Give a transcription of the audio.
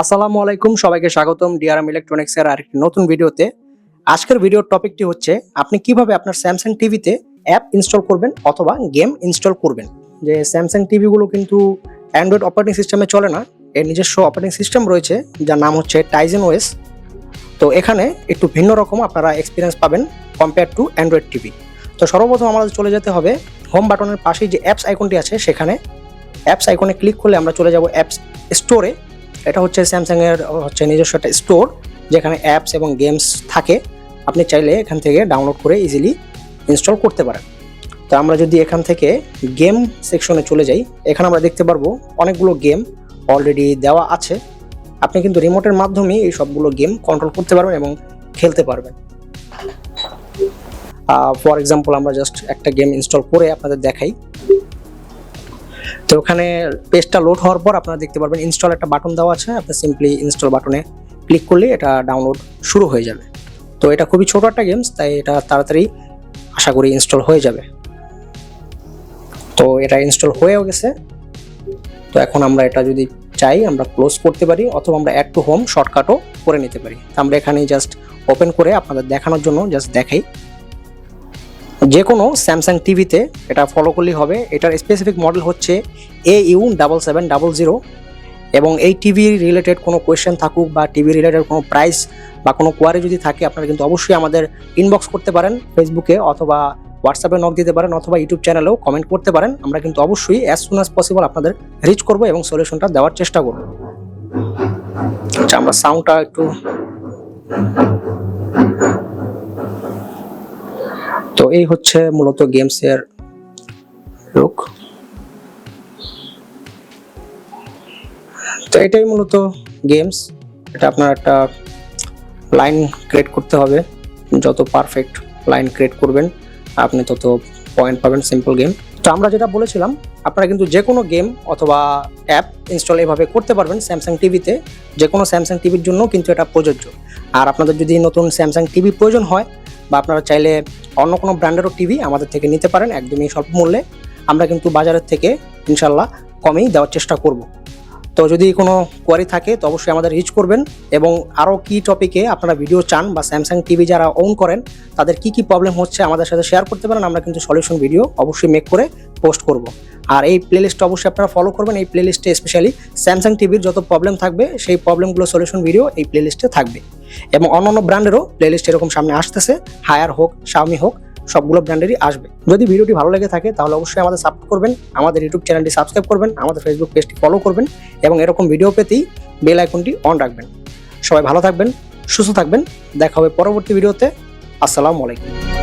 আসসালামু আলাইকুম, সবাইকে স্বাগতম ডিআরএম ইলেকট্রনিক্স এর আরেকটি নতুন ভিডিওতে। আজকের ভিডিওর টপিকটি হচ্ছে, আপনি কীভাবে আপনার স্যামসাং টিভিতে অ্যাপ ইনস্টল করবেন অথবা গেম ইনস্টল করবেন। যে স্যামসাং টিভিগুলো কিন্তু অ্যান্ড্রয়েড অপারেটিং সিস্টেমে চলে না, এর নিজস্ব অপারেটিং সিস্টেম রয়েছে, যার নাম হচ্ছে টাইজেন ওএস তো এখানে একটু ভিন্ন রকম আপনারা এক্সপিরিয়েন্স পাবেন কম্পেয়ার টু অ্যান্ড্রয়েড টিভি তো সর্বপ্রথম আমাদের চলে যেতে হবে হোম বাটনের পাশেই যে অ্যাপস আইকনটি আছে, সেখানে অ্যাপস আইকনে ক্লিক করলে আমরা চলে যাব অ্যাপস স্টোরে এটা হচ্ছে স্যামসাং এর হচ্ছে নিজস্ব একটা স্টোর যেখানে অ্যাপস এবং গেমস থাকে। আপনি চাইলে এখান থেকে ডাউনলোড করে ইজিলি ইনস্টল করতে পারেন। তো আমরা যদি এখান থেকে গেম সেকশনে চলে যাই, এখানে আমরা দেখতে পারব অনেকগুলো গেম অলরেডি দেওয়া আছে। আপনি কিন্তু রিমোটের মাধ্যমে এই সবগুলো গেম কন্ট্রোল করতে পারবেন এবং খেলতে পারবেন। ফর এক্সাম্পল আমরা জাস্ট একটা গেম ইনস্টল করে আপনাদের দেখাই। তো ওখানে পেজটা লোড হওয়ার পর আপনারা দেখতে পারবেন ইনস্টল একটা বাটন দেওয়া আছে। আপনি সিম্পলি ইনস্টল বাটনে ক্লিক করলে এটা ডাউনলোড শুরু হয়ে যাবে। তো এটা খুবই ছোটো একটা গেমস তাই এটা তাড়াতাড়ি আশা করি ইনস্টল হয়ে যাবে। তো এটা ইনস্টল হয়েও গেছে। তো এখন আমরা এটা যদি চাই, আমরা ক্লোজ করতে পারি, অথবা আমরা অ্যাড টু হোম শর্টকাটও করে নিতে পারি। আমরা এখানে জাস্ট ওপেন করে আপনাদের দেখানোর জন্য জাস্ট দেখাই। যে কোনো স্যামসাং টিভিতে এটা ফলো করলেই হবে। এটার স্পেসিফিক মডেল হচ্ছে A U double seven double zero এবং এই টিভি রিলেটেড কোনো কোয়েশ্চেন থাকুক বা টিভি রিলেটেড কোনো প্রাইস বা কোনো কোয়ারি যদি থাকে, আপনারা কিন্তু অবশ্যই আমাদের ইনবক্স করতে পারেন ফেসবুকে অথবা হোয়াটসঅ্যাপে নক দিতে পারেন অথবা ইউটিউব চ্যানেলেও কমেন্ট করতে পারেন। আমরা কিন্তু অবশ্যই অ্যাজ সুন অ্যাজ পসিবল আপনাদের রিচ করব এবং সলিউশনটা দেওয়ার চেষ্টা করব। আচ্ছা আমরা সাউন্ডটা একটু তো এই হচ্ছে মূলত গেমসের লুক তো এটাই মূলত গেমস এটা আপনার একটা লাইন ক্রিয়েট করতে হবে। যত পারফেক্ট লাইন ক্রিয়েট করবেন, আপনি তত পয়েন্ট পাবেন সিম্পল গেম তো আমরা যেটা বলেছিলাম, আপনারা কিন্তু যে কোনো গেম অথবা অ্যাপ ইনস্টল এভাবে করতে পারবেন স্যামসাং টিভিতে যে কোনো স্যামসাং টিভির জন্য কিন্তু এটা প্রযোজ্য। আর আপনাদের যদি নতুন স্যামসাং টিভি প্রয়োজন হয় বা আপনারা চাইলে অন্য কোনো ব্র্যান্ডেরও টিভি আমাদের থেকে নিতে পারেন একদমই স্বল্প মূল্যে। আমরা কিন্তু বাজারের থেকে ইনশাল্লাহ কমেই দেওয়ার চেষ্টা করব। তো যদি কোনো কোয়ারি থাকে তো অবশ্যই আমাদের রিচ করবেন এবং আরও কি টপিকে আপনারা ভিডিও চান বা স্যামসাং টিভি যারা ওন করেন, তাদের কি কি প্রবলেম হচ্ছে আমাদের সাথে শেয়ার করতে পারেন, আমরা কিন্তু সলিউশন ভিডিও অবশ্যই মেক করে পোস্ট করব। আর এই প্লেলিস্টটা অবশ্যই আপনারা ফলো করবেন। এই প্লেলিস্টে স্পেশালি স্যামসাং টিভির যত প্রবলেম থাকবে, সেই প্রবলেমগুলো সলিউশন ভিডিও এই প্লেলিস্টে থাকবে। এবং অন্যান্য ব্র্যান্ডেরও প্লেলিস্ট এরকম সামনে আসতেছে। হায়ার হোক শাওমি হোক, সবগুলো ব্র্যান্ডেরই আসবে। যদি ভিডিওটি ভালো লেগে থাকে, তাহলে অবশ্যই আমাদের সাপোর্ট করবেন। আমাদের ইউটিউব চ্যানেলটি সাবস্ক্রাইব করবেন, আমাদের ফেসবুক পেজটি ফলো করবেন এবং এরকম ভিডিও পেতেই বেল আইকনটি অন রাখবেন। সবাই ভালো থাকবেন, সুস্থ থাকবেন। দেখা হবে পরবর্তী ভিডিওতে আসসালামু আলাইকুম।